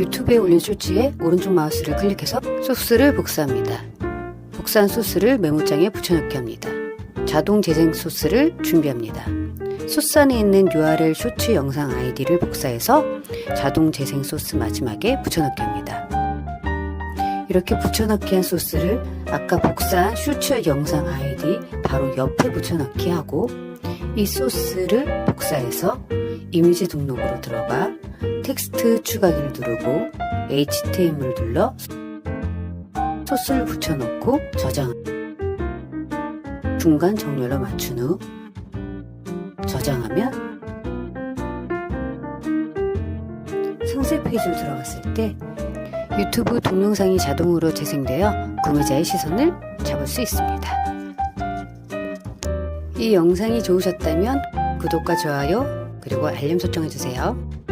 유튜브에 올린 쇼츠에 오른쪽 마우스를 클릭해서 소스를 복사합니다. 복사한 소스를 메모장에 붙여넣기 합니다. 자동 재생 소스를 준비합니다. 소스 안에 있는 URL 쇼츠 영상 아이디를 복사해서 자동 재생 소스 마지막에 붙여넣기 합니다. 이렇게 붙여넣기 한 소스를 아까 복사한 쇼츠 영상 아이디 바로 옆에 붙여넣기 하고 이 소스를 복사해서 이미지 등록으로 들어가 텍스트 추가기를 누르고 HTML을 눌러 소스를 붙여넣고 저장 중간 정렬로 맞춘 후 저장하면 상세 페이지로 들어갔을 때 유튜브 동영상이 자동으로 재생되어 구매자의 시선을 잡을 수 있습니다. 이 영상이 좋으셨다면 구독과 좋아요 그리고 알림 설정해주세요.